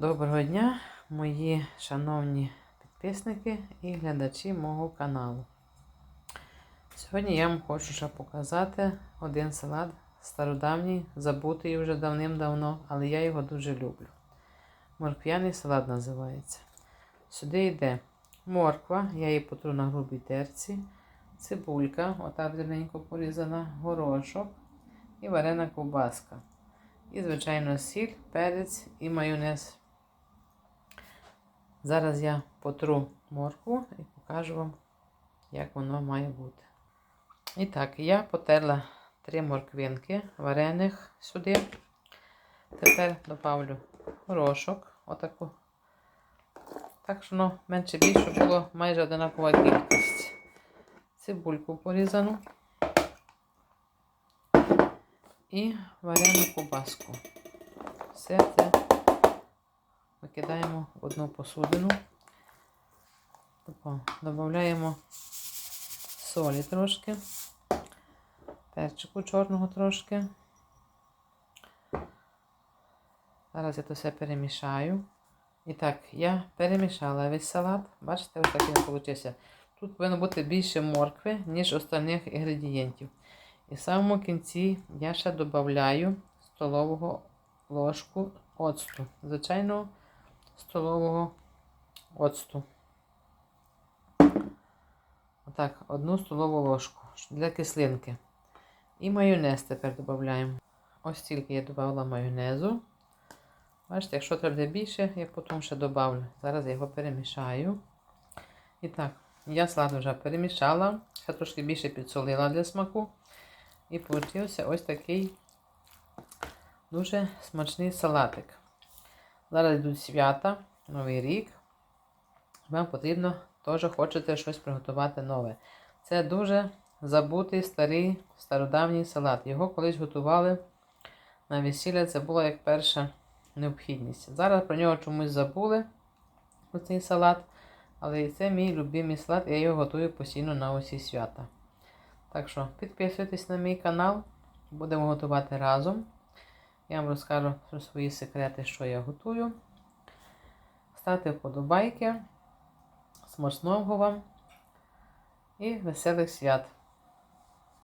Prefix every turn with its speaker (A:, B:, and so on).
A: Доброго дня, мої шановні підписники і глядачі мого каналу. Сьогодні я вам хочу ще показати один салат стародавній, забутий вже давним-давно, але я його дуже люблю. Морквяний салат називається. Сюди йде морква, я її потру на грубій терці, цибулька, отак дрібненько порізана, горошок і варена ковбаска. І, звичайно, сіль, перець і майонез. Зараз я потру моркву і покажу вам, як воно має бути. І так, я потерла три морквинки варених сюди. Тепер добавлю горошок, отаку. Так що воно менше більше було майже одинакова кількість. Цибульку порізану і варену кубаску. Все це викидаємо в одну посудину. Додаємо солі трошки, перчику чорного трошки. Зараз я це все перемішаю. І так, я перемішала весь салат. Бачите, ось такий він вийшов. Тут повинно бути більше моркви, ніж остальних інгредієнтів. І в самому кінці я ще додаю столового ложку оцту. Звичайно, столового оцту. Отак, одну столову ложку для кислинки. І майонез тепер додаємо. Ось тільки я додала майонезу. Бачите, якщо треба більше, я потім ще додавлю. Зараз я його перемішаю. І так, я салат вже перемішала, ще трошки більше підсолила для смаку. І получився ось такий дуже смачний салатик. Зараз йдуть свята, Новий рік. Вам потрібно теж хочете щось приготувати нове. Це дуже забутий старий стародавній салат. Його колись готували на весілля, це було як перша необхідність. Зараз про нього чомусь забули оцей салат. Але це мій любимий салат, я його готую постійно на усі свята. Так що підписуйтесь на мій канал, будемо готувати разом. Я вам розкажу про свої секрети, що я готую. Ставте вподобайки. Смачного вам і веселих свят!